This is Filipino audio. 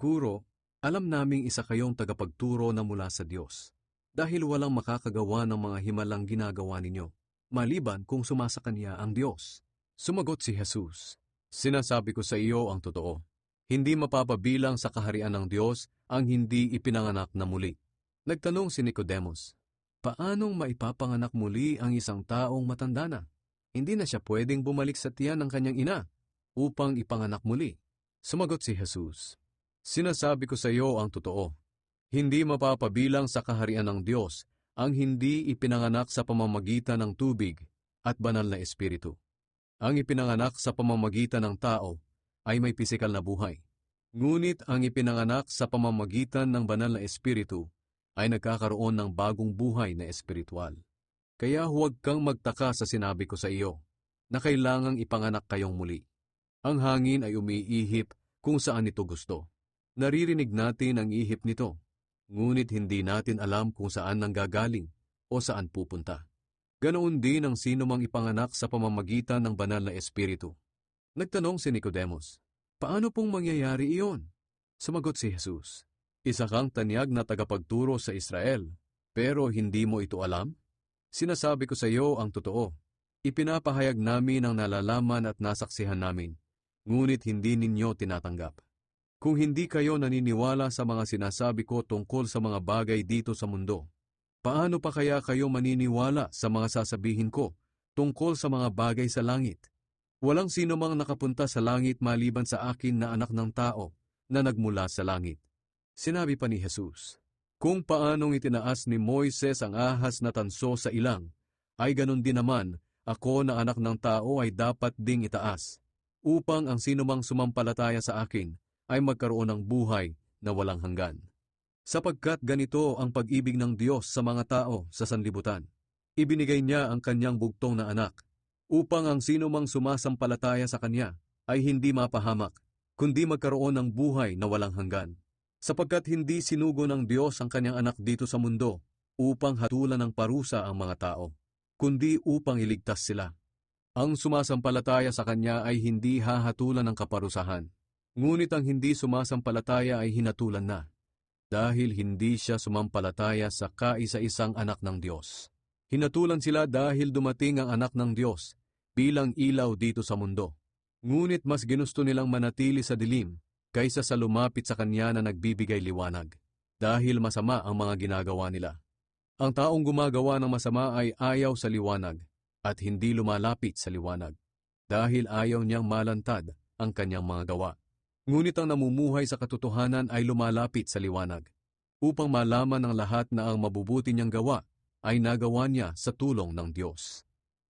Siguro, alam naming isa kayong tagapagturo na mula sa Diyos. Dahil walang makakagawa ng mga himalang ginagawa ninyo, maliban kung sumasa kanya ang Diyos. Sumagot si Jesus, Sinasabi ko sa iyo ang totoo. Hindi mapapabilang sa kaharian ng Diyos ang hindi ipinanganak na muli. Nagtanong si Nicodemus, Paanong maipapanganak muli ang isang taong matanda na? Hindi na siya pwedeng bumalik sa tiyan ng kanyang ina upang ipanganak muli. Sumagot si Jesus, Sinasabi ko sa iyo ang totoo. Hindi mapapabilang sa kaharian ng Diyos ang hindi ipinanganak sa pamamagitan ng tubig at banal na espiritu. Ang ipinanganak sa pamamagitan ng tao ay may pisikal na buhay. Ngunit ang ipinanganak sa pamamagitan ng banal na espiritu ay nagkakaroon ng bagong buhay na espiritual. Kaya huwag kang magtaka sa sinabi ko sa iyo na kailangang ipanganak kayong muli. Ang hangin ay umiihip kung saan ito gusto. Naririnig natin ang ihip nito, ngunit hindi natin alam kung saan nanggagaling o saan pupunta. Ganoon din ang sino mang ipanganak sa pamamagitan ng banal na espiritu. Nagtanong si Nicodemus, Paano pong mangyayari iyon? Sumagot si Jesus, Isa kang tanyag na tagapagturo sa Israel, pero hindi mo ito alam? Sinasabi ko sa iyo ang totoo. Ipinapahayag namin ang nalalaman at nasaksihan namin, ngunit hindi ninyo tinatanggap. Kung hindi kayo naniniwala sa mga sinasabi ko tungkol sa mga bagay dito sa mundo, Paano pa kaya kayo maniniwala sa mga sasabihin ko tungkol sa mga bagay sa langit? Walang sino mang nakapunta sa langit maliban sa akin na anak ng tao na nagmula sa langit. Sinabi pa ni Jesus, Kung paanong itinaas ni Moises ang ahas na tanso sa ilang, ay ganun din naman ako na anak ng tao ay dapat ding itaas, upang ang sinumang sumampalataya sa akin ay magkaroon ng buhay na walang hanggan. Sapagkat ganito ang pag-ibig ng Diyos sa mga tao sa sanlibutan. Ibinigay niya ang kanyang bugtong na anak, upang ang sino mang sumasampalataya sa kanya ay hindi mapahamak, kundi magkaroon ng buhay na walang hanggan. Sapagkat hindi sinugo ng Diyos ang kanyang anak dito sa mundo upang hatulan ng parusa ang mga tao, kundi upang iligtas sila. Ang sumasampalataya sa kanya ay hindi hahatulan ng kaparusahan, ngunit ang hindi sumasampalataya ay hinatulan na dahil hindi siya sumampalataya sa kaisa-isang anak ng Diyos. Hinatulan sila dahil dumating ang anak ng Diyos bilang ilaw dito sa mundo. Ngunit mas ginusto nilang manatili sa dilim kaysa sa lumapit sa Kanya na nagbibigay liwanag, dahil masama ang mga ginagawa nila. Ang taong gumagawa ng masama ay ayaw sa liwanag at hindi lumalapit sa liwanag, dahil ayaw niyang malantad ang kanyang mga gawa. Ngunit ang namumuhay sa katotohanan ay lumalapit sa liwanag, upang malaman ng lahat na ang mabubuti niyang gawa ay nagawa niya sa tulong ng Diyos.